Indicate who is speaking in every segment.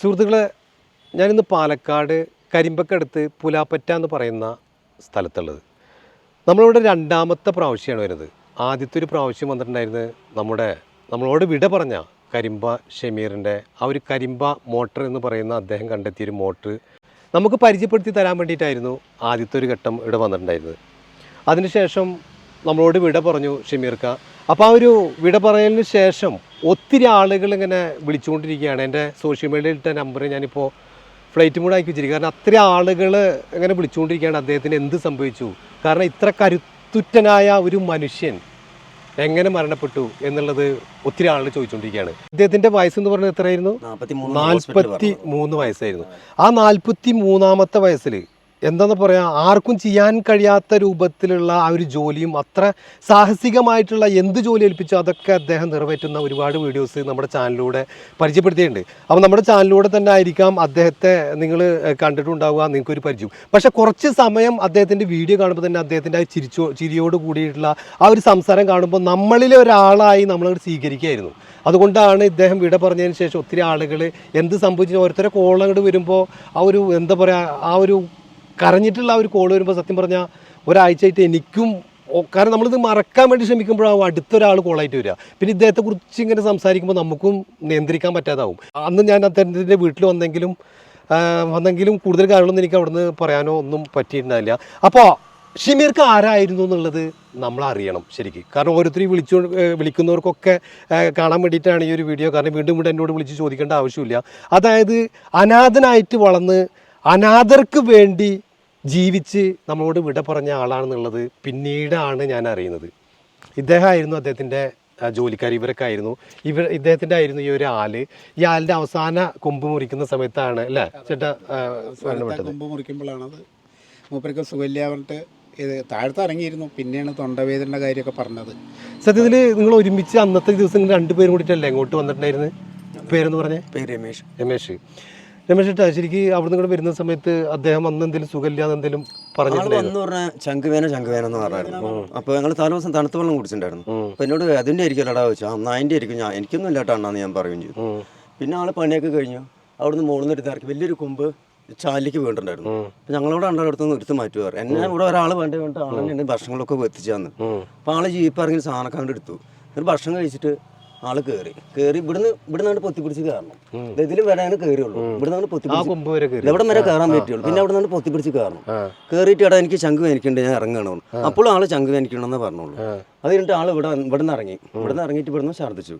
Speaker 1: സുഹൃത്തുക്കളെ ഞാനിന്ന് പാലക്കാട് കരിമ്പക്കടുത്ത് പുലാപ്പറ്റ എന്ന് പറയുന്ന സ്ഥലത്തുള്ളത്. നമ്മളിവിടെ രണ്ടാമത്തെ പ്രാവശ്യമാണ് വരുന്നത്. ആദ്യത്തെ ഒരു പ്രാവശ്യം വന്നിട്ടുണ്ടായിരുന്നത് നമ്മുടെ നമ്മളോട് വിട പറഞ്ഞ കരിമ്പ ഷമീറിന്റെ ആ ഒരു കരിമ്പ മോട്ടർ എന്ന് പറയുന്ന അദ്ദേഹം കണ്ടെത്തിയൊരു മോട്ടർ നമുക്ക് പരിചയപ്പെടുത്തി തരാൻ വേണ്ടിയിട്ടായിരുന്നു ആദ്യത്തെ ഒരു ഘട്ടം ഇവിടെ വന്നിട്ടുണ്ടായിരുന്നത്. അതിനുശേഷം നമ്മളോട് വിട പറഞ്ഞു ഷമീർക്ക. അപ്പോൾ ആ ഒരു വിട പറയലിന് ശേഷം ഒത്തിരി ആളുകൾ ഇങ്ങനെ വിളിച്ചുകൊണ്ടിരിക്കുകയാണ്. എന്റെ സോഷ്യൽ മീഡിയയിൽ ഇട്ട നമ്പർ ഞാനിപ്പോൾ ഫ്ലൈറ്റ് മൂഡ് ആക്കി വെച്ചിരിക്കും കാരണം അത്ര ആളുകൾ ഇങ്ങനെ വിളിച്ചുകൊണ്ടിരിക്കുകയാണ്. അദ്ദേഹത്തിന് എന്ത് സംഭവിച്ചു? കാരണം ഇത്ര കരുത്തുറ്റനായ ഒരു മനുഷ്യൻ എങ്ങനെ മരണപ്പെട്ടു എന്നുള്ളത് ഒത്തിരി ആളുകൾ ചോദിച്ചുകൊണ്ടിരിക്കുകയാണ്. അദ്ദേഹത്തിന്റെ വയസ്സ് എന്ന് പറഞ്ഞത് എത്രയായിരുന്നു? നാൽപ്പത്തി മൂന്ന് വയസ്സായിരുന്നു. ആ നാൽപ്പത്തി മൂന്നാമത്തെ വയസ്സിൽ എന്താന്ന് പറയാ ആർക്കും ചെയ്യാൻ കഴിയാത്ത രൂപത്തിലുള്ള ആ ഒരു ജോലിയും അത്ര സാഹസികമായിട്ടുള്ള എന്ത് ജോലി ഏൽപ്പിച്ചോ അതൊക്കെ അദ്ദേഹം നിറവേറ്റുന്ന ഒരുപാട് വീഡിയോസ് നമ്മുടെ ചാനലിലൂടെ പരിചയപ്പെടുത്തിയിട്ടുണ്ട്. അപ്പോൾ നമ്മുടെ ചാനലിലൂടെ തന്നെ ആയിരിക്കാം അദ്ദേഹത്തെ നിങ്ങൾ കണ്ടിട്ടുണ്ടാവുക നിങ്ങൾക്കൊരു പരിചയം. പക്ഷേ കുറച്ച് സമയം അദ്ദേഹത്തിന്റെ വീഡിയോ കാണുമ്പോൾ തന്നെ അദ്ദേഹത്തിന്റെ ആ ചിരിച്ചോ ചിരിയോട് കൂടിയിട്ടുള്ള ആ ഒരു സംസാരം കാണുമ്പോൾ നമ്മളിലെ ഒരാളായി നമ്മളത് സ്വീകരിക്കുകയായിരുന്നു. അതുകൊണ്ടാണ് ഇദ്ദേഹം വിട പറഞ്ഞതിന് ശേഷം ഒത്തിരി ആളുകൾ എന്ത് സംഭവിച്ചു ഓരോരുത്തരെ കോളങ്ങോട് വരുമ്പോൾ ആ ഒരു എന്താ പറയുക ആ ഒരു കരഞ്ഞിട്ടുള്ള ആ ഒരു കോൾ വരുമ്പോൾ സത്യം പറഞ്ഞാൽ ഒരാഴ്ചയായിട്ട് എനിക്കും കാരണം നമ്മളിത് മറക്കാൻ വേണ്ടി ശ്രമിക്കുമ്പോഴാവും അടുത്തൊരാൾ കോളായിട്ട് വരിക. പിന്നെ ഇദ്ദേഹത്തെ കുറിച്ച് ഇങ്ങനെ സംസാരിക്കുമ്പോൾ നമുക്കും നിയന്ത്രിക്കാൻ പറ്റാതാവും. അന്ന് ഞാൻ അദ്ദേഹത്തിന്റെ വീട്ടിൽ വന്നെങ്കിലും വന്നെങ്കിലും കൂടുതൽ കാര്യങ്ങളൊന്നും എനിക്ക് അവിടുന്ന് പറയാനോ ഒന്നും പറ്റിയിട്ടുണ്ടായില്ല. അപ്പോൾ ഷിമീർക്ക് ആരായിരുന്നു എന്നുള്ളത് നമ്മൾ അറിയണം ശരിക്കും. കാരണം ഓരോരുത്തരും വിളിച്ചു വിളിക്കുന്നവർക്കൊക്കെ കാണാൻ വേണ്ടിയിട്ടാണ് ഈ ഒരു വീഡിയോ കാരണം വീണ്ടും വീണ്ടും എന്നോട് വിളിച്ച് ചോദിക്കേണ്ട ആവശ്യമില്ല. അതായത് അനാഥനായിട്ട് വളർന്ന് അനാഥർക്ക് വേണ്ടി ജീവിച്ച് നമ്മളോട് വിട പറഞ്ഞ ആളാണെന്നുള്ളത് പിന്നീടാണ് ഞാൻ അറിയുന്നത്. ഇദ്ദേഹമായിരുന്നു അദ്ദേഹത്തിന്റെ ജോലിക്കാർ. ഇവരൊക്കെ ആയിരുന്നു. ഇവർ ഇദ്ദേഹത്തിന്റെ ആയിരുന്നു ഈ ഒരു ആൽ ഈ ആലിന്റെ അവസാന കൊമ്പ് മുറിക്കുന്ന സമയത്താണ് അല്ലേ? ചേട്ടാ
Speaker 2: കൊമ്പ് മുറിക്കുമ്പോഴാണത് മൂപ്പരൊക്കെ സുഖമില്ല പറഞ്ഞിട്ട് ഇത് താഴത്ത് ഇറങ്ങിയിരുന്നു. പിന്നെയാണ് തൊണ്ടവേദനയുടെ കാര്യമൊക്കെ പറഞ്ഞത്.
Speaker 1: സത്യത്തിൽ നിങ്ങൾ ഒരുമിച്ച് അന്നത്തെ ദിവസം രണ്ടുപേരും കൂടിയിട്ടല്ലേ ഇങ്ങോട്ട് വന്നിട്ടുണ്ടായിരുന്നു പേരെന്ന് പറഞ്ഞേ?
Speaker 3: പേര് രമേശ്.
Speaker 1: രമേശ്. രമേശ് ചേട്ടാ ശരിക്കും അവിടുന്ന് കൂടെ വരുന്ന സമയത്ത് അദ്ദേഹം അന്ന് എന്തെങ്കിലും സുഖമില്ല എന്തെങ്കിലും
Speaker 3: പറഞ്ഞു
Speaker 1: പറഞ്ഞിട്ടുണ്ടായിരുന്നു?
Speaker 3: വന്ന് പറഞ്ഞ ചങ്കുവേന ചങ്കുവേന എന്ന് പറഞ്ഞായിരുന്നു. അപ്പൊ ഞങ്ങൾ തലേ ദിവസം തണുത്ത വെള്ളം കുടിച്ചിട്ടുണ്ടായിരുന്നു. അപ്പൊ എന്നോട് അതിന്റെ ആയിരിക്കുമല്ലടാ വെച്ചു ആ എന്നാ അതിന്റെ ആയിരിക്കും. ഞാൻ എനിക്കൊന്നും ഇല്ലാട്ട അണ്ണാന്ന് ഞാൻ പറയുകയും ചെയ്തു. പിന്നെ ആൾ പണിയൊക്കെ കഴിഞ്ഞു. അവിടുന്ന് മുകളിൽ നിന്ന് എടുത്ത് ഇറക്കി. വലിയൊരു കൊമ്പ് ചാലിലേക്ക് വീണിട്ടുണ്ടായിരുന്നു. അപ്പൊ ഞങ്ങളോട് അണ്ടാ അടുത്ത് നിന്ന് എടുത്ത് മാറ്റുക എന്നെ ഇവിടെ ഒരാൾ വേണ്ട വേണ്ട ആളെന്നെ ഭക്ഷണങ്ങളൊക്കെ എത്തിച്ചു തന്നു. അപ്പൊ ആൾ ജീപ്പ് ഇറങ്ങി സാധനക്കാണ്ട് എടുത്തു. എന്നിട്ട് ഭക്ഷണം കഴിച്ചിട്ട് ആൾ കയറി കയറി ഇവിടുന്ന് ഇവിടുന്നാണ് പൊത്തി പിടിച്ച് കയറണം ഇത് ഇതിലും വരാനാണ് കയറിയുള്ളൂ ഇവിടുന്നാണ് പൊത്തി
Speaker 1: ആ
Speaker 3: പിടിച്ച്
Speaker 1: കൊമ്പ് വരെ കയറി
Speaker 3: ഇവിടം വരെ കയറാൻ പറ്റുള്ളൂ. പിന്നെ അവിടെ നിന്ന് പൊത്തി പിടിച്ച് കയറണം കയറിയിട്ട് എടാ എനിക്ക് ചങ്ക് വേനിക്കുന്നുണ്ട് ഞാൻ ഇറങ്ങണം അപ്പോഴും ആൾ ചങ്ക് വേനിക്കണമെന്ന് പറഞ്ഞോളൂ. അത് കഴിഞ്ഞിട്ട് ആൾ ഇവിടെ ഇവിടെ നിന്ന് ഇറങ്ങി. ഇവിടെ നിന്ന് ഇറങ്ങിയിട്ട് ഇവിടുന്ന് ഛർദ്ദിച്ചു.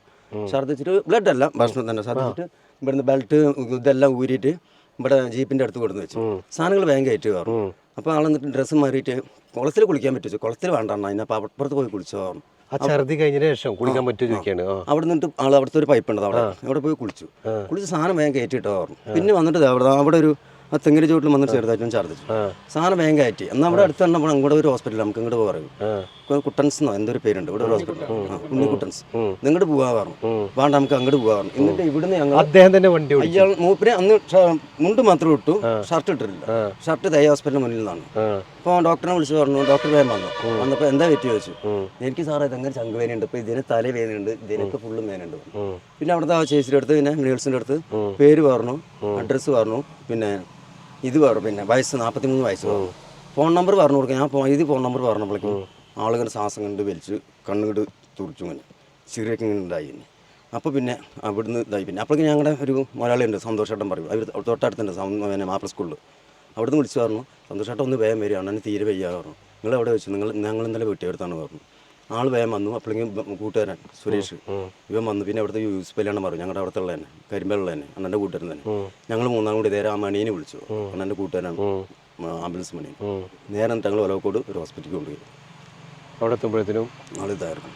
Speaker 3: ഛർദ്ദിച്ചിട്ട് ബ്ലഡ് അല്ല ഭക്ഷണം തന്നെ. ഛർദ്ദിച്ചിട്ട് ഇവിടുന്ന് ബെൽറ്റ് ഇതെല്ലാം ഊരിയിട്ട് ഇവിടെ ജീപ്പിന്റെ അടുത്ത് കൊടുന്ന് വെച്ചു. സാധനങ്ങൾ വേഗം കയറ്റി കയറും. അപ്പോൾ ആളെന്നിട്ട് ഡ്രസ്സ് മാറിയിട്ട് കുളത്തിൽ കുളിക്കാൻ പറ്റുമോ കുളത്തിൽ വേണ്ട അതിനെ അപ്പോൾ അപ്പുറത്ത് പോയി കുളിച്ചോ പറഞ്ഞു
Speaker 1: ആ ഛർദി കഴിഞ്ഞതിന് ശേഷം കുളിക്കാൻ പറ്റുമോ ചോദിക്കാണ്
Speaker 3: അവിടെ നിന്നിട്ട് ആൾ അവിടുത്തെ ഒരു പൈപ്പ് ഉണ്ട് അവിടെ. അവിടെ പോയി കുളിച്ചു. കുളിച്ച് സാധനം വേഗം കയറ്റിട്ടോ പറഞ്ഞു. പിന്നെ വന്നിട്ട് അവിടെ അവിടെ ഒരു ആ തെങ്ങിന് ചുവട്ടിൽ വന്നിട്ട് ചെറുതായിട്ടും ഛർദ്ദിച്ചു സാധനം വേഗം കയറ്റി. എന്നാൽ അവിടെ അടുത്ത് തന്നെ അങ്ങോട്ട് ഒരു ഹോസ്പിറ്റൽ നമുക്ക് ഇങ്ങോട്ട് പറയും കുട്ടൻസ് എന്നോ എന്തൊരു പേരുണ്ട്. ഇവിടെ ഒരു ഹോസ്പിറ്റൽ ഉണ്ണി കുട്ടൻസ്. നിങ്ങോട്ട് പോവാ പറഞ്ഞു. വേണ്ട നമുക്ക് അങ്ങോട്ട് പോവാ പറഞ്ഞു. എന്നിട്ട് ഇവിടുന്ന് ഞങ്ങൾ
Speaker 1: അദ്ദേഹം തന്നെ വണ്ടി
Speaker 3: അയാൾ മൂപ്പര് അന്ന് മുണ്ട് മാത്രം ഇട്ടു. ഷർട്ട് ഇട്ടിട്ടില്ല. ഷർട്ട് ദയ ഹോസ്പിറ്റലിന് മുന്നിൽ നിന്നാണ്. അപ്പോൾ ഡോക്ടറിനെ വിളിച്ച് പറഞ്ഞു. ഡോക്ടർ വേഗം വന്നു. വന്നപ്പോൾ എന്താ പറ്റി ചോദിച്ചു. എനിക്ക് സാറേ ഇതെങ്ങനെ ചങ്കുവേനുണ്ട് ഇപ്പോൾ ഇതിന് തല വേദനയുണ്ട്. ഇതിനൊക്കെ ഫുള്ളും വേനുണ്ട് പിന്നെ അവിടുത്തെ ആ ചേച്ചിയുടെ അടുത്ത് പിന്നെ മിനിൾസിന്റെ അടുത്ത് പേര് പറഞ്ഞു. അഡ്രസ്സ് പറഞ്ഞു. പിന്നെ ഇത് പറഞ്ഞു. പിന്നെ വയസ്സ് നാൽപ്പത്തി മൂന്ന് വയസ്സ് ഫോൺ നമ്പർ പറഞ്ഞു കൊടുക്കാം ഞാൻ ഇത് ഫോൺ നമ്പർ പറഞ്ഞപ്പോഴേക്കും ആളുകൾ ശ്വാസം കണ്ട് വലിച്ച് കണ്ണുകണ്ട് തുറച്ചു ഇങ്ങനെ ചിറിയൊക്കെ ഇങ്ങനെ ഉണ്ടായി ഇനി. അപ്പോൾ പിന്നെ അവിടുന്ന് ഇതായി. പിന്നെ അപ്പോഴേക്കും ഞങ്ങളുടെ ഒരു മലയാളിയുണ്ട് സന്തോഷേട്ടൻ പറയും. അവർ തൊട്ടടുത്തുണ്ട് പിന്നെ മാപ്പിള സ്കൂളിൽ അവിടുന്ന് വിളിച്ചു പറഞ്ഞു സന്തോഷേട്ടൻ ഒന്ന് വേഗം വരികയാണ് എന്നെ തീരെ വയ്യാതെ പറഞ്ഞു. നിങ്ങൾ എവിടെ വെച്ചു? നിങ്ങൾ ഞങ്ങൾ ഇന്നലെ വീട്ടിയെടുത്താണ് പറഞ്ഞു. ആൾ വേഗം വന്നു അപ്പോഴേക്കും കൂട്ടുകാരൻ സുരേഷ് ഇവൻ വന്നു. പിന്നെ അവിടുത്തെ യൂസ് പല്ലാണ് പറഞ്ഞു ഞങ്ങളുടെ അവിടുത്തെ ഉള്ള തന്നെ കരിമ്പലുള്ള തന്നെ അണ്ണന്റെ കൂട്ടുകാരൻ തന്നെ. ഞങ്ങൾ മൂന്നാം കൂടി നേരെ ആ മണീനെ വിളിച്ചു. അണ്ണന്റെ കൂട്ടുകാരാണ് ആംബുലൻസ് മണി നേരെ ഞങ്ങൾ ഒലവക്കോട് ഒരു ഹോസ്പിറ്റലിൽ കൊണ്ടുപോയി.
Speaker 1: അവിടെ എത്തുമ്പോഴത്തേനും
Speaker 3: ആളിതായിരുന്നു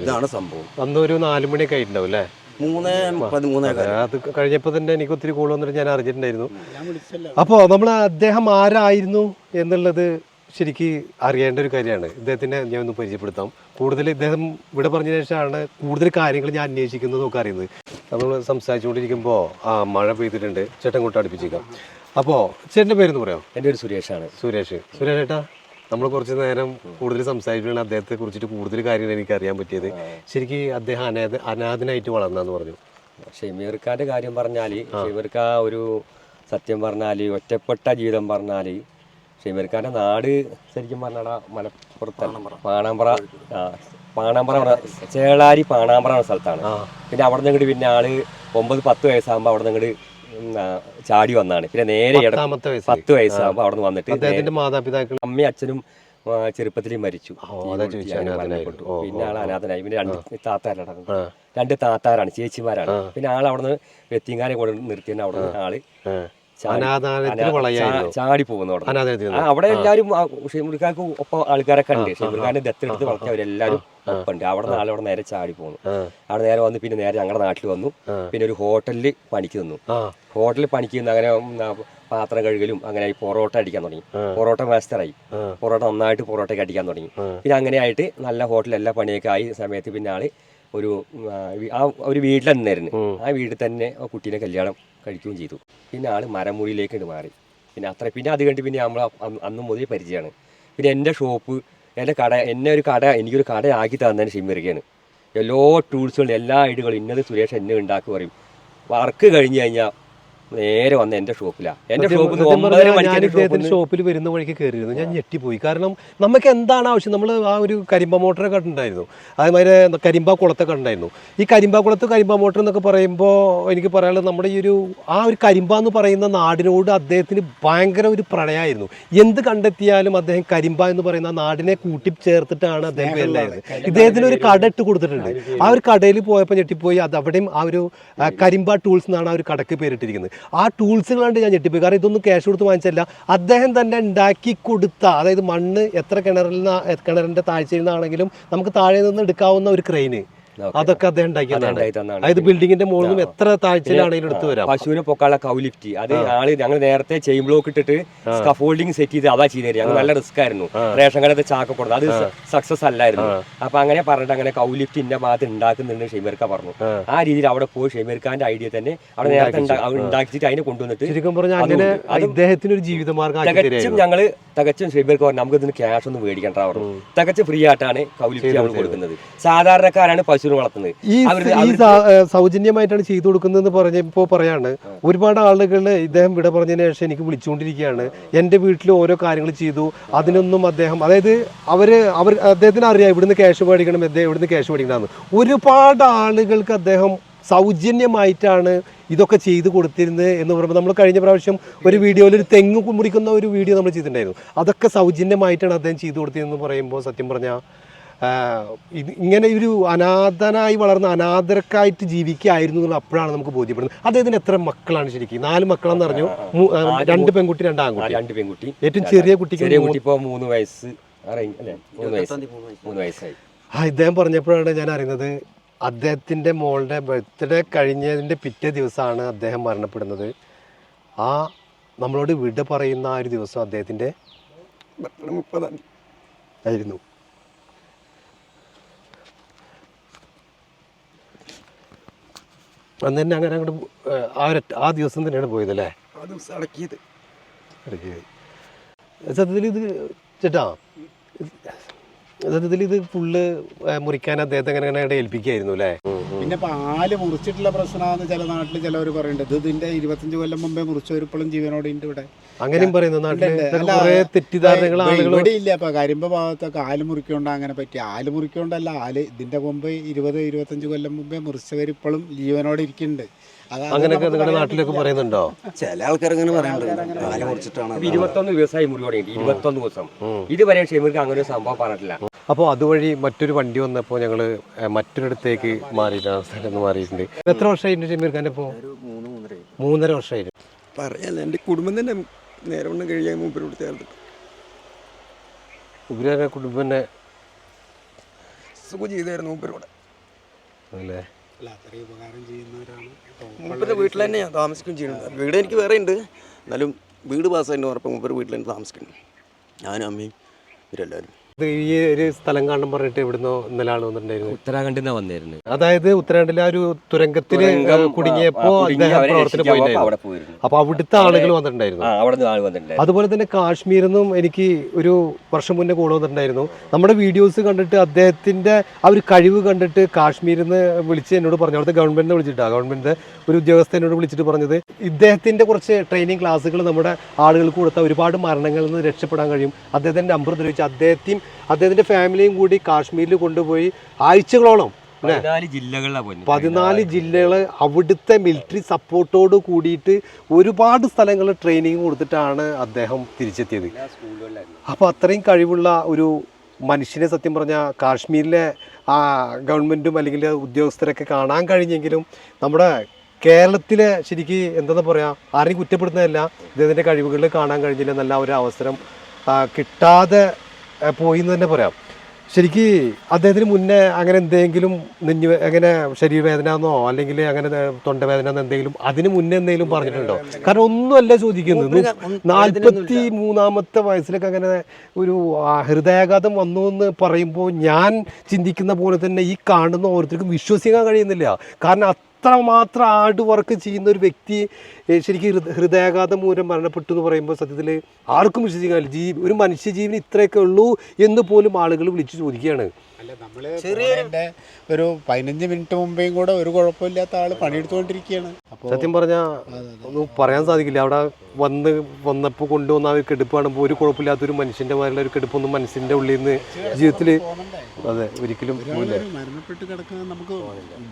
Speaker 3: ഇതാണ് സംഭവം.
Speaker 1: അന്ന് ഒരു നാല് മണിയൊക്കെ ആയിട്ടുണ്ടാവും അല്ലേ?
Speaker 3: മൂന്ന് പതിമൂന്നേ കാലം.
Speaker 1: അത് കഴിഞ്ഞപ്പോൾ തന്നെ എനിക്ക് ഒത്തിരി കോൾ വന്നിട്ട് ഞാൻ അറിഞ്ഞിട്ടുണ്ടായിരുന്നു.
Speaker 2: ഞാൻ വിളിച്ചല്ലോ.
Speaker 1: അപ്പോൾ നമ്മൾ അദ്ദേഹം ആരായിരുന്നു എന്നുള്ളത് ശരിക്ക് അറിയേണ്ട ഒരു കാര്യമാണ്. ഇദ്ദേഹത്തിനെ ഞാൻ ഒന്ന് പരിചയപ്പെടുത്താം. കൂടുതൽ ഇദ്ദേഹം ഇവിടെ പറഞ്ഞ ശേഷമാണ് കൂടുതൽ കാര്യങ്ങൾ ഞാൻ അന്വേഷിക്കുന്നതും ഒക്കെ അറിയുന്നത്. നമ്മൾ സംസാരിച്ചുകൊണ്ടിരിക്കുമ്പോൾ ആ മഴ പെയ്തിട്ടുണ്ട്. ചേട്ടൻ കൊണ്ട് അടുപ്പിച്ചേക്കാം. അപ്പോൾ ചേട്ടന്റെ പേരെന്ന് പറയാം
Speaker 4: എന്റെ ഒരു സുരേഷാണ്
Speaker 1: സുരേഷ്. സുരേഷ് ചേട്ടാ നമ്മൾ കുറച്ച് നേരം കൂടുതൽ സംസാരിക്കുകയാണ് അദ്ദേഹത്തെ കുറിച്ചിട്ട് കൂടുതൽ കാര്യങ്ങൾ എനിക്ക് അറിയാൻ പറ്റിയത്. ശരിക്കും അദ്ദേഹം അനാഥ അനാഥനായിട്ട് വളർന്നാന്ന് പറഞ്ഞു.
Speaker 4: ഷമീർഖാന്റെ കാര്യം പറഞ്ഞാൽ ഷമീർഖ ഒരു സത്യം പറഞ്ഞാൽ ഒറ്റപ്പെട്ട ജീവിതം പറഞ്ഞാൽ ഷമീർഖാന്റെ നാട് ശരിക്കും പറഞ്ഞാൽ മലപ്പുറത്താണ്. പാണാമ്പ്ര. ആ പാണാമ്പ്ര ചേളാരി പാണാമ്പ്ര എന്ന സ്ഥലത്താണ്. പിന്നെ അവിടെ നിന്ന് പിന്നെ ആൾ ഒമ്പത് പത്ത് വയസ്സാകുമ്പോൾ അവിടെ നിന്ന് ചാടി വന്നാണ്. പിന്നെ നേരെ പത്ത് വയസ്സാകുമ്പോൾ അവിടെ നിന്ന് വന്നിട്ട്
Speaker 1: മാതാപിതാക്കൾ
Speaker 4: അമ്മയും അച്ഛനും ചെറുപ്പത്തിലും ചെറുപ്പത്തിൽ മരിച്ചു പിന്നെ ആൾ അനാഥനായി. പിന്നെ രണ്ട് താത്താരാണ്. രണ്ട് താത്താരാണ് ചേച്ചിമാരാണ്. പിന്നെ ആൾ അവിടുന്ന് വെത്തിങ്ങാനെ കൊണ്ട് നിർത്തിയാണ് അവിടെ
Speaker 1: ആൾ.
Speaker 4: ചാടി- പോകുന്നു അവിടെ. എല്ലാരും എല്ലാവരും ഷെമുർക്കാർക്ക് ഒപ്പം ആൾക്കാരൊക്കെ ഉണ്ട്. ഷെമുർഖാന്റെ ദത്തെടുത്ത് വളർത്തിയവരെല്ലാരും ഒപ്പം ഒപ്പുണ്ട് അവിടെ നാളെ അവിടെ നേരെ ചാടി പോകുന്നു അവിടെ നേരെ വന്ന് പിന്നെ നേരെ ഞങ്ങളുടെ നാട്ടിൽ വന്നു. പിന്നെ ഒരു ഹോട്ടലിൽ പണിക്ക് നിന്നു. ഹോട്ടലിൽ പണിക്ക് നിന്ന് അങ്ങനെ പാത്രം കഴുകലും അങ്ങനെ പൊറോട്ട അടിക്കാൻ തുടങ്ങി. പൊറോട്ട മാസ്റ്ററായി. പൊറോട്ട നന്നായിട്ട് പൊറോട്ടയൊക്കെ അടിക്കാൻ തുടങ്ങി. പിന്നെ അങ്ങനെ ആയിട്ട് നല്ല ഹോട്ടലിൽ എല്ലാ പണിയൊക്കെ ആയി. സമയത്ത് പിന്നെ ആൾ ഒരു ആ, ഒരു വീട്ടിൽ നിന്നായിരുന്നു ആ വീട്ടിൽ തന്നെ ആ കുട്ടീനെ കല്യാണം കഴിക്കുകയും ചെയ്തു. പിന്നെ ആൾ മരമുറിയിലേക്ക് മാറി. പിന്നെ അത്ര പിന്നെ അത് കണ്ടിട്ട് പിന്നെ നമ്മൾ അന്ന് മുതൽ പരിചയമാണ്. പിന്നെ എന്റെ ഷോപ്പ് എന്റെ കട എന്നെ ഒരു കട എനിക്കൊരു കട ആക്കി തന്നതിന് ഷിമ്മറിക്കാണ് എല്ലാ ടൂൾസുകളും എല്ലാ ഐഡുകളും ഇന്നത് സുരേഷ് എന്നെ ഉണ്ടാക്കി പറയും. വർക്ക് കഴിഞ്ഞ് കഴിഞ്ഞാൽ നേരെ വന്ന് എന്റെ ഷോപ്പിലാണ് എന്റെ ഷോപ്പിൽ ഒമ്പതര മണിക്ക് ഷോപ്പിൽ
Speaker 1: വരുന്ന വഴിക്ക് കയറിയിരുന്നു ഞാൻ ഞെട്ടിപ്പോയി. കാരണം നമുക്ക് എന്താണ് ആവശ്യം? നമ്മൾ ആ ഒരു കരിമ്പ മോട്ടറൊക്കെ കണ്ടിട്ടുണ്ടായിരുന്നു. അതേമാതിരി കരിമ്പ കുളത്തൊക്കെ ഉണ്ടായിരുന്നു ഈ കരിമ്പ കുളത്ത് കരിമ്പ മോട്ടർ എന്നൊക്കെ പറയുമ്പോൾ എനിക്ക് പറയാനുള്ളത് നമ്മുടെ ഈ ഒരു ആ ഒരു കരിമ്പ എന്ന് പറയുന്ന നാടിനോട് അദ്ദേഹത്തിന് ഭയങ്കര ഒരു പ്രണയമായിരുന്നു എന്ത് കണ്ടെത്തിയാലും അദ്ദേഹം കരിമ്പ എന്ന് പറയുന്ന നാടിനെ കൂട്ടി ചേർത്തിട്ടാണ് അദ്ദേഹം പേരിലായത്. ഇദ്ദേഹത്തിന് ഒരു കട ഇട്ട് കൊടുത്തിട്ടുണ്ട്. ആ ഒരു കടയിൽ പോയപ്പോൾ ഞെട്ടിപ്പോയി. അത് അവിടെയും ആ ഒരു കരിമ്പ ടൂൾസ് എന്നാണ് ആ ഒരു കടക്ക് പേരിട്ടിരിക്കുന്നത്. ആ ടൂൾസ് കണ്ട് ഞാൻ ഞെട്ടിപ്പോയി. കാരണം ഇതൊന്നും ക്യാഷ് കൊടുത്ത് വാങ്ങിച്ചല്ല അദ്ദേഹം തന്നെ ഉണ്ടാക്കി കൊടുത്ത അതായത് മണ്ണ് എത്ര കിണറിൽ നിന്ന് കിണറിന്റെ താഴ്ചയിൽ നിന്നാണെങ്കിലും നമുക്ക് താഴെ നിന്ന് എടുക്കാവുന്ന ഒരു ക്രെയിന് അതൊക്കെ അദ്ദേഹം ഉണ്ടാക്കിയതാണ് അതായത് ബിൽഡിങ്ങിന്റെ മുകളിൽ നിന്ന് എത്ര താഴ്ചയിലാണെങ്കിലും എടുത്തു വരാം.
Speaker 4: പശുവിനെ പൊക്കാനുള്ള കൗലിഫ്റ്റ് അത് ആൾ ഞങ്ങൾ നേരത്തെ ചെയിൻ ബ്ലോക്ക് ഇട്ടിട്ട് സ്കഫോൾഡിങ് സെറ്റ് ചെയ്ത് അതാ ചെയ്തത് ഞങ്ങൾ നല്ല റിസ്ക് ആയിരുന്നു. റേഷൻ കടത്ത് ചാക്കപ്പെടുന്നത്. അത് സക്സസ് അല്ലായിരുന്നു. അപ്പൊ അങ്ങനെ പറഞ്ഞിട്ട് അങ്ങനെ കൗലിഫ്റ്റ് ഇന്ന ഭാഗത്ത് ഉണ്ടാക്കുന്നുണ്ട് ഷെമീർക്ക പറഞ്ഞു. ആ. രീതിയിൽ അവിടെ പോയി ഷെമീർഖാന്റെ ഐഡിയ തന്നെ അവിടെ നേരത്തെ ഉണ്ടാ- ഉണ്ടാക്കിയിട്ട് അതിനെ കൊണ്ടുവന്നിട്ട്
Speaker 1: ശരിക്കും പറഞ്ഞാൽ ഒരു ജീവിതമാർഗം
Speaker 4: തികച്ചും ഞങ്ങൾ തികച്ചും ഷെബീർക്ക് പറഞ്ഞു നമുക്ക് ഇതിന് ക്യാഷ് ഒന്നും മേടിക്കണ്ട പറഞ്ഞു. തികച്ചും ഫ്രീ ആയിട്ടാണ് കൗലിഫ്റ്റ് നമ്മൾ കൊടുക്കുന്നത്. സാധാരണക്കാരാണ് പശുവിനെ വളർത്തുന്നത്.
Speaker 1: ഈ ഈ സ- സൗജന്യമായിട്ടാണ് ചെയ്തു കൊടുക്കുന്നതെന്ന് പറഞ്ഞപ്പോൾ പറയാണ്. ഒരുപാട് ആളുകൾ ഇദ്ദേഹം ഇവിടെ പറഞ്ഞതിന് ശേഷം എനിക്ക് വിളിച്ചുകൊണ്ടിരിക്കുകയാണ്. എന്റെ വീട്ടിൽ ഓരോ കാര്യങ്ങൾ ചെയ്തു. അതിനൊന്നും അദ്ദേഹം അതായത് അവർ അവർ അദ്ദേഹത്തിന് അറിയാം ഇവിടുന്ന് ക്യാഷ് മേടിക്കണം അദ്ദേഹം ഇവിടുന്ന് ക്യാഷ് മേടിക്കണമെന്ന്. ഒരുപാട് ആളുകൾക്ക് അദ്ദേഹം സൗജന്യമായിട്ടാണ് ഇതൊക്കെ ചെയ്തു കൊടുത്തിരുന്നത് എന്ന് പറയുമ്പോൾ നമ്മൾ കഴിഞ്ഞ പ്രാവശ്യം ഒരു വീഡിയോയിൽ ഒരു തെങ്ങ് മുറിക്കുന്ന ഒരു വീഡിയോ നമ്മൾ ചെയ്തിട്ടുണ്ടായിരുന്നു. അതൊക്കെ സൗജന്യമായിട്ടാണ് അദ്ദേഹം ചെയ്തു കൊടുത്തതെന്ന് പറയുമ്പോൾ സത്യം പറഞ്ഞാൽ ഇത് ഇങ്ങനെ ഒരു അനാഥനായി വളർന്ന അനാഥർക്കായിട്ട് ജീവിക്കുകയായിരുന്നു എന്നുള്ള അപ്പോഴാണ് നമുക്ക് ബോധ്യപ്പെടുന്നത്. അദ്ദേഹത്തിന് എത്ര മക്കളാണ് ശരിക്കും? നാല് മക്കളെന്ന് പറഞ്ഞു. രണ്ട് പെൺകുട്ടി രണ്ട് ആൺകുട്ടി.
Speaker 4: രണ്ട് പെൺകുട്ടി.
Speaker 1: ഏറ്റവും ചെറിയ കുട്ടിക്ക്
Speaker 4: ചെറിയ കുട്ടി ഇപ്പോൾ മൂന്ന് വയസ്സ് മൂന്ന് വയസ്സായി.
Speaker 1: ആ ഇദ്ദേഹം പറഞ്ഞപ്പോഴാണ് ഞാൻ അറിയുന്നത് അദ്ദേഹത്തിന്റെ മോളുടെ ബർത്ത്ഡേ കഴിഞ്ഞതിന്റെ പിറ്റേ ദിവസമാണ് അദ്ദേഹം മരണപ്പെടുന്നത്. ആ നമ്മളോട് വിട പറയുന്ന ആ ഒരു ദിവസം
Speaker 3: അദ്ദേഹത്തിന്റെ
Speaker 1: ആയിരുന്നു. അന്ന് തന്നെ അങ്ങനെ അങ്ങോട്ട് ആ ഒരു ആ ദിവസം തന്നെയാണ് പോയത് അല്ലേ
Speaker 3: ആ ദിവസം അടക്കിയത്.
Speaker 1: അടക്കിയത്. സത്യത്തിൽ ഇത് ചേട്ടാ സത്യത്തിൽ ഇത് ഫുള്ള് മുറിക്കാൻ അദ്ദേഹത്തെ അങ്ങനെ അങ്ങനെ ഏൽപ്പിക്കായിരുന്നു അല്ലേ?
Speaker 2: പിന്നെ പാൽ മുറിച്ചിട്ടുള്ള പ്രശ്നമാണെന്ന് ചില നാട്ടിൽ ചിലവർ പറയുന്നുണ്ട്. ഇത് ഇതിന്റെ ഇരുപത്തഞ്ച് കൊല്ലം മുമ്പേ മുറിച്ചവരിപ്പോഴും ജീവനോടെ ഉണ്ട് ഇവിടെ.
Speaker 1: അങ്ങനെയും പറയുന്നു.
Speaker 2: ഇവിടെ- ഇല്ല ഇപ്പൊ. കരിമ്പ ഭാഗത്തൊക്കെ ആൽ മുറിക്കൊണ്ട് അങ്ങനെ പറ്റി. ആൽ മുറിക്കൊണ്ടല്ല ആൽ ഇതിന്റെ മുമ്പ് ഇരുപത് ഇരുപത്തഞ്ച് കൊല്ലം മുമ്പേ മുറിച്ചവരിപ്പോഴും ജീവനോടെ ഇരിക്കുന്നുണ്ട്.
Speaker 1: അങ്ങനെയൊക്കെ നിങ്ങളുടെ നാട്ടിലൊക്കെ പറയുന്നുണ്ടോ?
Speaker 3: ചില ആൾക്കാർ അങ്ങനെ പറയാനുണ്ട് കാൽ മുറിച്ചിട്ടാണ്
Speaker 4: ഇരുപത്തൊന്ന് ദിവസമായി മുറി തുടങ്ങിയിട്ട് ഇരുപത്തൊന്ന് ദിവസം. ഇതുവരെ ഷെമീർക്ക് അങ്ങനെ ഒരു സംഭവം പറഞ്ഞിട്ടില്ല.
Speaker 1: അപ്പോൾ അതുവഴി മറ്റൊരു വണ്ടി വന്നപ്പോൾ ഞങ്ങൾ മറ്റൊരിടത്തേക്ക് മാറിയിട്ടാണ് സ്ഥലത്ത് മാറിയിട്ടുണ്ട്. എത്ര വർഷമായിട്ട് ഷമീർ ഖാന്റെ ഇപ്പോൾ
Speaker 3: മൂന്ന് മൂന്നര.
Speaker 1: വർഷമായിട്ട്
Speaker 3: പറയാല്ല എന്റെ കുടുംബം തന്നെ നേരെ വണ്ണം കഴിയാൻ മൂപ്പരോട് ചേർത്തിട്ട്
Speaker 1: ഉപരിയായ കുടുംബം തന്നെ?
Speaker 3: സുഖം ചെയ്തായിരുന്നു മൂപ്പരോട്
Speaker 1: അല്ലേ?
Speaker 2: അല്ല, അത്രയും ഉപകാരം ചെയ്യുന്നവരാണ്. ഇപ്പൊ
Speaker 3: മൂപ്പരുടെ വീട്ടിൽ തന്നെ ഞാൻ താമസിക്കുകയും ചെയ്യുന്നത്. വീട് എനിക്ക് വേറെ ഉണ്ട്. എന്നാലും വീട് പാസ്സായിട്ട് പറഞ്ഞപ്പോൾ മൂപ്പര് വീട്ടിൽ തന്നെ താമസിക്കുന്നു. ഞാനും അമ്മയും ഇവരെല്ലാവരും.
Speaker 1: ഈ ഒരു സ്ഥലം കാണാൻ പറഞ്ഞിട്ട് ഇവിടുന്ന് ഇന്നലെ ആൾ വന്നിട്ടുണ്ടായിരുന്നു.
Speaker 4: ഉത്തരാഖണ്ഡിൽ നിന്നാണ് വന്നിരുന്നത്
Speaker 1: അതായത് ഉത്തരാഖണ്ഡിലെ ആ ഒരു തുരങ്കത്തിൽ
Speaker 4: തുരങ്കം,
Speaker 1: കുടുങ്ങിയപ്പോ അദ്ദേഹം പ്രവർത്തനം പോയിട്ടുണ്ടായിരുന്നു. അപ്പൊ അവിടുത്തെ ആളുകൾ വന്നിട്ടുണ്ടായിരുന്നു. അതുപോലെ തന്നെ കാശ്മീരിൽ നിന്നും എനിക്ക് ഒരു വർഷം മുന്നേ കൂടെ വന്നിട്ടുണ്ടായിരുന്നു. നമ്മുടെ വീഡിയോസ് കണ്ടിട്ട് അദ്ദേഹത്തിന്റെ ആ ഒരു കഴിവ് കണ്ടിട്ട് കാശ്മീരിൽ നിന്ന് വിളിച്ച് എന്നോട് പറഞ്ഞു. അവിടുത്തെ ഗവൺമെന്റിനെ വിളിച്ചിട്ടാണ് ഗവൺമെന്റ് ഒരു ഉദ്യോഗസ്ഥ എന്നോട് വിളിച്ചിട്ട് പറഞ്ഞത് ഇദ്ദേഹത്തിന്റെ കുറച്ച് ട്രെയിനിങ് ക്ലാസ്സുകൾ നമ്മുടെ ആളുകൾക്ക് കൊടുത്ത ഒരുപാട് മരണങ്ങളിൽ നിന്ന് രക്ഷപ്പെടാൻ കഴിയും. അദ്ദേഹത്തിന്റെ നമ്പർ തെളിയിച്ച് അദ്ദേഹത്തെയും അദ്ദേഹത്തിന്റെ ഫാമിലിയും കൂടി കാശ്മീരിൽ കൊണ്ടുപോയി ആഴ്ചകളോളം
Speaker 4: പതിനാല്
Speaker 1: ജില്ലകൾ അവിടുത്തെ മിലിറ്ററി സപ്പോർട്ടോട് കൂടിയിട്ട് ഒരുപാട് സ്ഥലങ്ങൾ ട്രെയിനിങ് കൊടുത്തിട്ടാണ് അദ്ദേഹം തിരിച്ചെത്തിയത്.
Speaker 4: അപ്പൊ
Speaker 1: അപ്പോൾ അത്രയും കഴിവുള്ള ഒരു മനുഷ്യനെ സത്യം പറഞ്ഞാൽ കാശ്മീരിലെ ആ ഗവൺമെന്റും അല്ലെങ്കിൽ ഉദ്യോഗസ്ഥരൊക്കെ കാണാൻ കഴിഞ്ഞെങ്കിലും നമ്മുടെ കേരളത്തിലെ ശരിക്ക് എന്താ പറയാ ആരെയും കുറ്റപ്പെടുന്നതല്ല ഇദ്ദേഹത്തിന്റെ കഴിവുകൾ കാണാൻ കഴിഞ്ഞില്ല നല്ല ഒരു അവസരം കിട്ടാതെ പോയി എന്ന് തന്നെ പറയാം ശരിക്ക് അദ്ദേഹത്തിന് മുന്നേ അങ്ങനെ എന്തെങ്കിലും നെഞ്ഞു അങ്ങനെ ശരീരവേദന എന്നോ അല്ലെങ്കിൽ അങ്ങനെ തൊണ്ടവേദന എന്നോ എന്തെങ്കിലും അതിന് മുന്നേ എന്തെങ്കിലും പറഞ്ഞിട്ടുണ്ടോ? കാരണം ഒന്നുമല്ല ചോദിക്കുന്നത്. നാൽപ്പത്തി മൂന്നാമത്തെ വയസ്സിലൊക്കെ അങ്ങനെ ഒരു ഹൃദയാഘാതം വന്നു എന്ന് പറയുമ്പോൾ ഞാൻ ചിന്തിക്കുന്ന പോലെ തന്നെ ഈ കാണുന്ന ഓരോരുത്തർക്കും വിശ്വസിക്കാൻ കഴിയുന്നില്ല. കാരണം അത്രമാത്രം ഹാർഡ് വർക്ക് ചെയ്യുന്ന ഒരു വ്യക്തി ശരിക്കും ഹൃദ- ഹൃദയാഘാതം മൂലം മരണപ്പെട്ടു എന്ന് പറയുമ്പോൾ സത്യത്തിൽ ആർക്കും വിശ്വസിക്കാൻ ജീ ഒരു മനുഷ്യജീവിന് ഇത്രയൊക്കെ ഉള്ളൂ എന്ന് പോലും ആളുകൾ വിളിച്ചു ചോദിക്കുകയാണ്.
Speaker 2: അല്ല ഒരു പതിനഞ്ച് മിനിറ്റ് മുമ്പേയും കൂടെ ഒരു കുഴപ്പമില്ലാത്ത ആൾ പണിയെടുത്തുകൊണ്ടിരിക്കുകയാണ്. അപ്പോൾ
Speaker 1: സത്യം പറഞ്ഞാൽ ഒന്നും പറയാൻ സാധിക്കില്ല. അവിടെ വന്ന് വന്നപ്പോൾ കൊണ്ടുവന്ന ആ ഒരു കെടുപ്പ് കാണുമ്പോൾ ഒരു മനുഷ്യന്റെ മനുഷ്യന്റെ മാതിരിയുള്ള ഒരു കെടുപ്പൊന്നും മനസ്സിന്റെ ഉള്ളിൽ നിന്ന് ജീവിതത്തിൽ അതെ ഒരിക്കലും
Speaker 2: മരണപ്പെട്ട് കിടക്കുന്നത് നമുക്ക്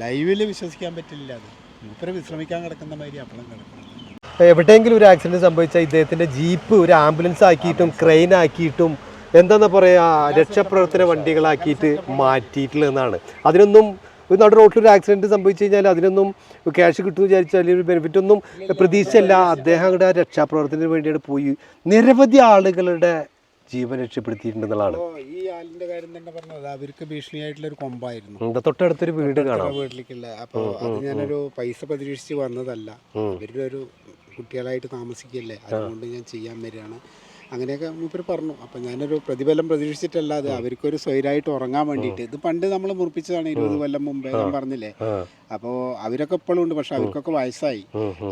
Speaker 2: ഡൈവിൽ വിശ്വസിക്കാൻ പറ്റില്ല. അത് മൂപ്പര് വിശ്രമിക്കാൻ കിടക്കുന്ന മാതിരി അപ്പളം കിടക്കുന്നത്
Speaker 1: എവിടെയെങ്കിലും ഒരു ആക്സിഡന്റ് സംഭവിച്ചാൽ ഇദ്ദേഹത്തിന്റെ ജീപ്പ് ഒരു ആംബുലൻസ് ആക്കിയിട്ടും ക്രെയിൻ ആക്കിയിട്ടും എന്താ പറയാ രക്ഷാപ്രവർത്തന വണ്ടികളാക്കിയിട്ട് മാറ്റിയിട്ടുള്ളതെന്നാണ്. അതിനൊന്നും ഒരു നടു റോട്ടിൽ ഒരു ആക്സിഡന്റ് സംഭവിച്ചു കഴിഞ്ഞാൽ അതിനൊന്നും ക്യാഷ് കിട്ടുമെന്ന് വിചാരിച്ചാൽ ഒരു ബെനിഫിറ്റ് ഒന്നും പ്രതീക്ഷയല്ല. അദ്ദേഹം ആ രക്ഷാപ്രവർത്തനത്തിന് വേണ്ടിയാണ് പോയി. നിരവധി ആളുകളുടെ ജീവൻ രക്ഷപ്പെടുത്തിയിട്ടുണ്ടെന്നുള്ളതാണ്.
Speaker 2: ഈ കാര്യം തന്നെ പറഞ്ഞത്. അവർക്ക് ഭീഷണിയായിട്ടുള്ള ഒരു കൊമ്പായിരുന്നു.
Speaker 1: തൊട്ടടുത്തൊരു വീട് കാണാം.
Speaker 2: വീട്ടിലേക്കുള്ള. അപ്പോൾ അത് ഞാനൊരു പൈസ പ്രതീക്ഷിച്ച് വന്നതല്ല. അവരുടെ ഒരു കുട്ടികളായിട്ട് താമസിക്കല്ലേ അതുകൊണ്ട് ഞാൻ ചെയ്യാൻ വരികയാണ്. അങ്ങനെയൊക്കെ മൂപ്പർ പറഞ്ഞു. അപ്പം ഞാനൊരു പ്രതിഫലം പ്രതീക്ഷിച്ചിട്ടല്ലാതെ അവർക്കൊരു സ്വൈരായിട്ട് ഉറങ്ങാൻ വേണ്ടിയിട്ട്. ഇത് പണ്ട് നമ്മൾ മുറിപ്പിച്ചതാണ് ഇരുപത് കൊല്ലം മുമ്പേ ഞാൻ പറഞ്ഞില്ലേ? അപ്പോൾ അവരൊക്കെ ഇപ്പോഴും ഉണ്ട്. പക്ഷെ അവർക്കൊക്കെ വയസ്സായി.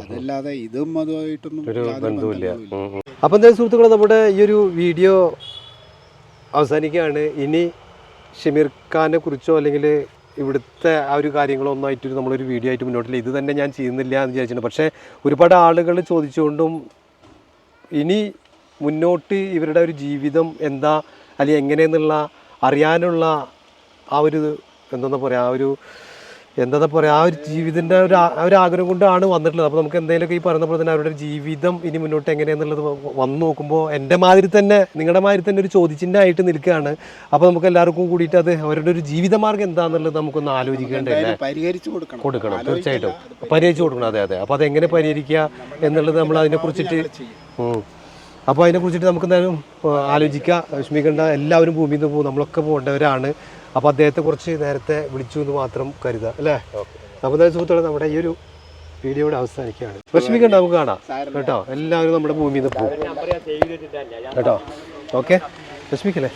Speaker 2: അതല്ലാതെ ഇതും അതുമായിട്ടൊന്നും
Speaker 1: അപ്പം എന്തായാലും സുഹൃത്തുക്കളെ നമ്മുടെ ഈ ഒരു വീഡിയോ അവസാനിക്കുകയാണ്. ഇനി ഷമീർ ഖാനെ കുറിച്ചോ അല്ലെങ്കിൽ ഇവിടുത്തെ ആ ഒരു കാര്യങ്ങളോ ഒന്നായിട്ട് നമ്മളൊരു വീഡിയോ ആയിട്ട് മുന്നോട്ടില്ല. ഇത് തന്നെ ഞാൻ ചെയ്യുന്നില്ല എന്ന് വിചാരിച്ചിട്ടുണ്ട്. പക്ഷേ ഒരുപാട് ആളുകൾ ചോദിച്ചുകൊണ്ടും ഇനി മുന്നോട്ട് ഇവരുടെ ഒരു ജീവിതം എന്താ അല്ലെങ്കിൽ എങ്ങനെയെന്നുള്ള അറിയാനുള്ള ആ ഒരു എന്താ പറയുക ആ ഒരു എന്താ പറയുക ആ ഒരു ജീവിതത്തിന്റെ ഒരു ആ- ഒരു ആഗ്രഹം കൊണ്ടാണ് വന്നിട്ടുള്ളത്. അപ്പോൾ നമുക്ക് എന്തെങ്കിലുമൊക്കെ ഈ പറയുന്ന പോലെ തന്നെ അവരുടെ ജീവിതം ഇനി മുന്നോട്ട് എങ്ങനെയെന്നുള്ളത് വന്നു നോക്കുമ്പോൾ എന്റെ മാതിരി തന്നെ നിങ്ങളുടെ മാതിരി തന്നെ ഒരു ചോദ്യചിഹ്നമായിട്ട് നിൽക്കുകയാണ്. അപ്പോൾ നമുക്ക് എല്ലാവർക്കും കൂടിയിട്ട് അത് അവരുടെ ഒരു ജീവിതമാർഗം എന്താണെന്നുള്ളത് നമുക്കൊന്ന് ആലോചിക്കേണ്ടതല്ലേ
Speaker 2: പരിഹരിച്ചു കൊടുക്കണം.
Speaker 1: കൊടുക്കണം തീർച്ചയായിട്ടും. പരിഹരിച്ചു കൊടുക്കണം. അതെ അതെ. അപ്പോൾ അതെങ്ങനെ പരിഹരിക്കുക എന്നുള്ളത് നമ്മൾ അതിനെക്കുറിച്ചിട്ട്. അപ്പോൾ അതിനെക്കുറിച്ചിട്ട് നമുക്ക് എന്തായാലും ആലോചിക്കാം. വിഷമിക്കേണ്ട എല്ലാവരും ഭൂമിയിൽ നിന്ന് പോകും. നമ്മളൊക്കെ പോകേണ്ടവരാണ്. അപ്പോൾ അദ്ദേഹത്തെ കുറച്ച് നേരത്തെ വിളിച്ചു എന്ന് മാത്രം കരുതുക അല്ലേ? അപ്പോൾ എന്തായാലും സുഹൃത്തുക്കളെ നമ്മുടെ ഈ ഒരു വീഡിയോയുടെ അവസാനിക്കുകയാണ്. വിഷമിക്കേണ്ട നമുക്ക് കാണാം. കേട്ടോ? എല്ലാവരും നമ്മുടെ ഭൂമിയിൽ നിന്ന് പോകും. കേട്ടോ? ഓക്കെ? വിഷമിക്കല്ലേ